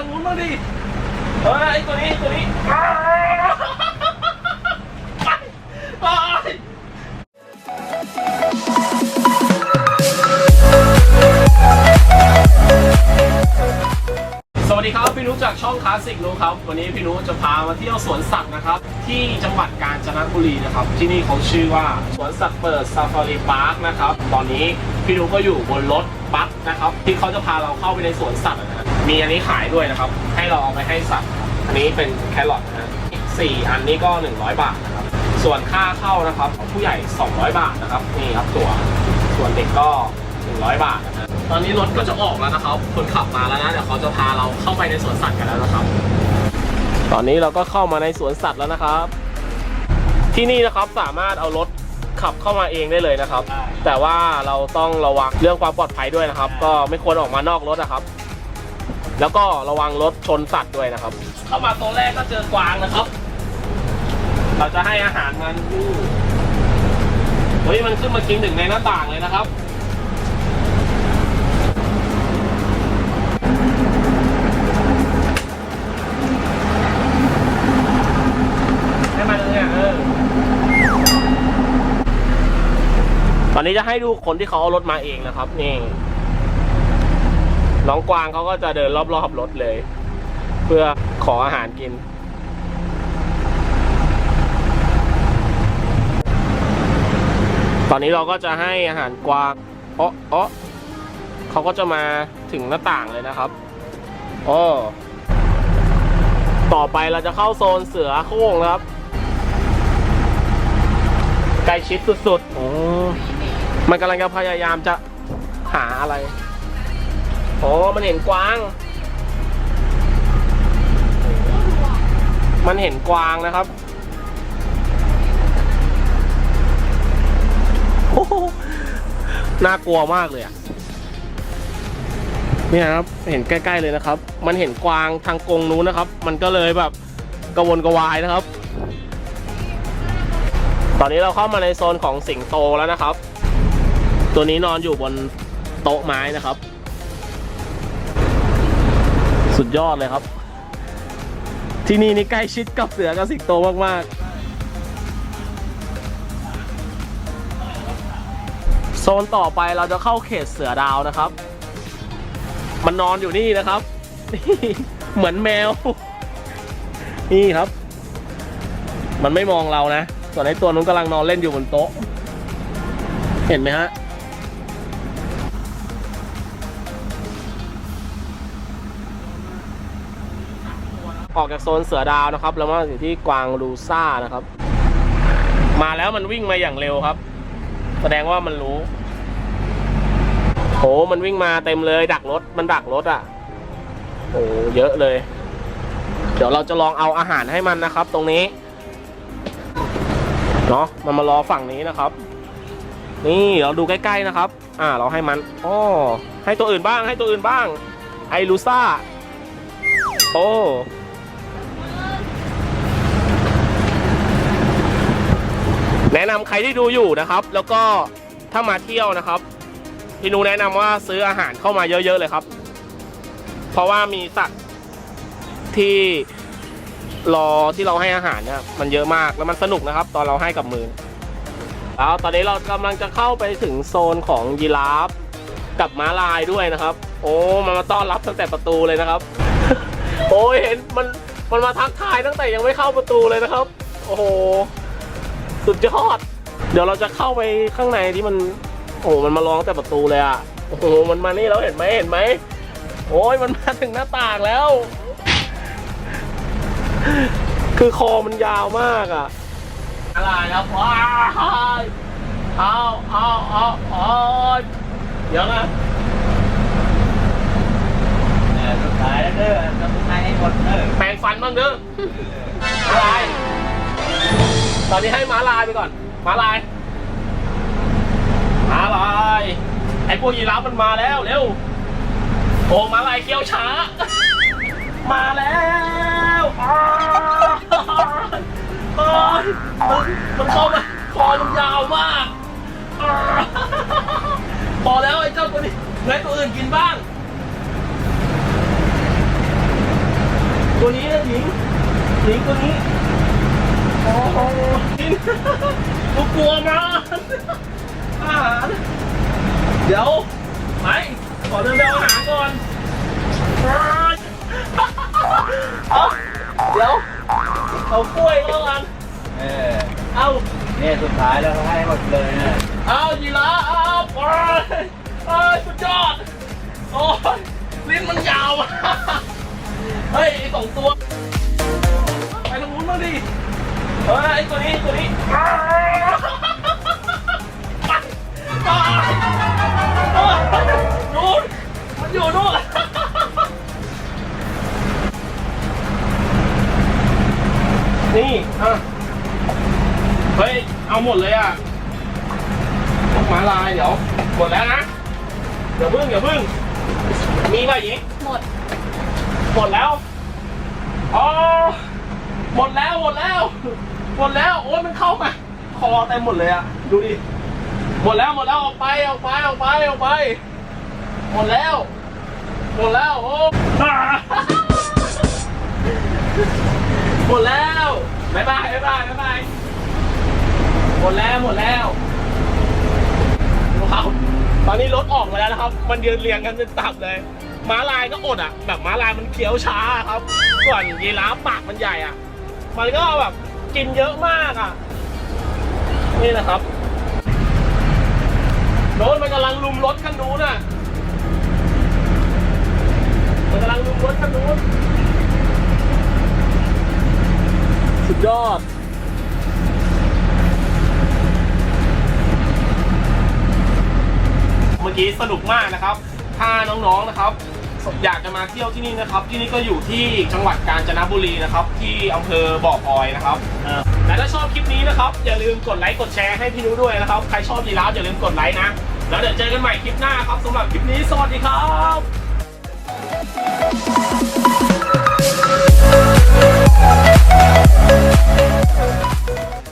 ทางนู้นบ้างดิเฮ้ยไอ้ตัวนี้ตัวนี้ไปไปสวัสดีครับพี่นุจากช่องคลาสสิกนุครับ วันนี้พี่นุจะพามาเที่ยวสวนสัตว์นะครับ ที่จังหวัดกาญจนบุรีนะครับ ที่นี่เขาชื่อว่าสวนสัตว์เปิดซาฟารีพาร์คนะครับ ตอนนี้พี่นุก็อยู่บนรถ บัสนะครับ ที่เขาจะพาเราเข้าไปในสวนสัตว์นะฮะมีอันนี้ขายด้วยนะครับ ให้เราเอาไปให้สัตว์ อันนี้เป็นแครอทนะฮะสี่อันนี้ก็ 100 บาทนะครับ ส่วนค่าเข้านะครับผู้ใหญ่ 200 บาทนะครับนี่ครับตัว ส่วนเด็กก็ 100 บาทนะฮะตอนนี้รถก็จะออกแล้วนะครับ คนขับมาแล้วนะเดี๋ยวเขาจะพาเราเข้าไปในสวนสัตว์กันแล้วนะครับ ตอนนี้เราก็เข้ามาในสวนสัตว์แล้วนะครับ ที่นี่นะครับสามารถเอารถ ขับเข้ามาเองได้เลยนะครับ แต่ว่าเราต้องระวังเรื่องความปลอดภัยด้วยนะครับ ก็ไม่ควรออกมานอกรถนะครับ แล้วก็ระวังรถชนสัตว์ด้วยนะครับ เข้ามาตัวแรกก็เจอกวางนะครับ เราจะให้อาหารมันอู้เฮ้ยมันขึ้นมากินหนึ่งในหน้าต่างเลยนะครับให้มาเลยอะเออ ตอนนี้จะให้ดูคนที่เขาเอารถมาเองนะครับ นี่น้องกวางเขาก็จะเดินรอบๆรถเลย เพื่อขออาหารกิน ตอนนี้เราก็จะให้อาหารกวางเอ๋ออ๋อเขาก็จะมาถึงหน้าต่างเลยนะครับอ๋อต่อไปเราจะเข้าโซนเสือโคร่งนะครับใกล้ชิดสุดๆโอ้ มันกำลังจะพยายามจะหาอะไรโอ้มันเห็นกวาง มันเห็นกวางนะครับน่ากลัวมากเลยอะเนี่ยครับเห็นใกล้ๆเลยนะครับ มันเห็นกวางทางกรงนู้นนะครับ มันก็เลยแบบกระวนกระวายนะครับ ตอนนี้เราเข้ามาในโซนของสิงโตแล้วนะครับ ตัวนี้นอนอยู่บนโต๊ะไม้นะครับ สุดยอดเลยครับ ที่นี่นี่ใกล้ชิดกับเสือกับสิงโตมากๆ โซนต่อไปเราจะเข้าเขตเสือดาวนะครับ มันนอนอยู่นี่นะครับ เหมือนแมว นี่ครับ มันไม่มองเรานะ ส่วนไอ้ตัวนู้นกำลังนอนเล่นอยู่บนโต๊ะ เห็นไหมฮะ ออกจากโซนเสือดาวนะครับ แล้วมาอยู่ที่กวางลูซ่านะครับ มาแล้วมันวิ่งมาอย่างเร็วครับ แสดงว่ามันรู้โหมันวิ่งมาเต็มเลย ดักรถมันดักรถอะโอ้เยอะเลย เดี๋ยวเราจะลองเอาอาหารให้มันนะครับ ตรงนี้เนาะมันมารอฝั่งนี้นะครับ นี่เราดูใกล้ๆนะครับ อ่า เราให้มันอ๋อให้ตัวอื่นบ้างให้ตัวอื่นบ้าง ไอลูซ่า โอ้ แนะนำใครที่ดูอยู่นะครับ แล้วก็ถ้ามาเที่ยวนะครับ พี่นูแนะนำว่าซื้ออาหารเข้ามาเยอะ ๆ เลยครับ เพราะว่ามีสัตว์ที่รอที่เราให้อาหารเนี่ยมันเยอะมากแล้วมันสนุกนะครับ ตอนเราให้กับมือแล้วตอนนี้เรากำลังจะเข้าไปถึงโซนของยีราฟกับม้าลายด้วยนะครับ โอ้มันมาต้อนรับตั้งแต่ประตูเลยนะครับ โอ้ยเห็นมันมันมาทักทายตั้งแต่ยังไม่เข้าประตูเลยนะครับ โอ้โห สุดยอด เดี๋ยวเราจะเข้าไปข้างในที่มัน โอ้โหมันมาร้องแต่ประตูเลยอะโอ้โห มันมานี่แล้วเห็นไหมเห็นไหม โอ้ยมันมาถึงหน้าต่างแล้ว คือคอมันยาวมากอะอะไรครับว้ายเอาเอาเอาเอาเดี๋ยวนะเออสุดท้ายแล้วเด้อต้องสุดท้ายให้หมดเด้อแปรงฟันบ้างเด้อม้าลาย ตอนนี้ให้ม้าลายไปก่อนม้าลายม้าลายไอ้พวกยีราฟมันมาแล้วเร็วโอ้ม้าลายเกี้ยวช้า มาแล้วอ้โอ้มันมันเข้ามาคอมันยาวมากพอแล้วไอ้เจ้าตัวนี้ให้ตัวอื่นกินบ้าง ตัวนี้นะหญิงหญิงตัวนี้ กินกูกลัวมันอาหารเดี๋ยวไปขอเดินไปเอาอาหารก่อนเอาเดี๋ยวเอากล้วยก็แล้วกันเออเอาเนี่ยสุดท้ายแล้วเขาให้หมดเลยนะเอายีราฟเอาไปเอ้ยสุดยอดโอ้ยลิ้นมันยาวอะเฮ้ยไอ้สองตัวไปทางนู้นบ้างดิ เฮ้ยไอตัวนี้ตัวนี้นู่นมันอยู่นู่นนี่อะเฮ้ย เอาหมดเลยอะพวกหมาลายเดี๋ยว หมดแล้วนะเดี๋ยวพึ่งเดี๋ยวพึ่ง มีป่ะหญิงหมด หมดแล้ว อ๋อ หมดแล้ว หมดแล้ว หมดแล้วโอ้ยมันเข้ามา คอเต็มหมดเลยอะดูดิ หมดแล้วหมดแล้วออกไปออกไปออกไปออกไป หมดแล้ว หมดแล้วโอ้หมดแล้วบ๊ายบายบ๊ายบายบ๊ายบายหมดแล้วหมดแล้วดูครับตอนนี้รถออกมาแล้วนะครับ มันยืนเรียงกันเป็นตับเลย ม้าลายก็อดอะ แบบม้าลายมันเคี้ยวช้าครับ ส่วนยีราฟปากมันใหญ่อะ มันก็แบบ กินเยอะมากอะ นี่นะครับโน้นมันกำลังลุมรถคันนู้นอะ มันกำลังลุมรถคันนู้น สุดยอดเมื่อกี้สนุกมากนะครับ ถ้าน้องๆนะครับ อยากจะมาเที่ยวที่นี่นะครับ ที่นี่ก็อยู่ที่จังหวัดกาญจนบุรีนะครับ ที่อำเภอบ่อพลอยนะครับและถ้าชอบคลิปนี้นะครับ อย่าลืมกดไลค์กดแชร์ให้พี่นุ้ด้วยนะครับ ใครชอบดีแล้วอย่าลืมกดไลค์นะ แล้วเดี๋ยวเจอกันใหม่คลิปหน้าครับสำหรับคลิปนี้สวัสดีครับ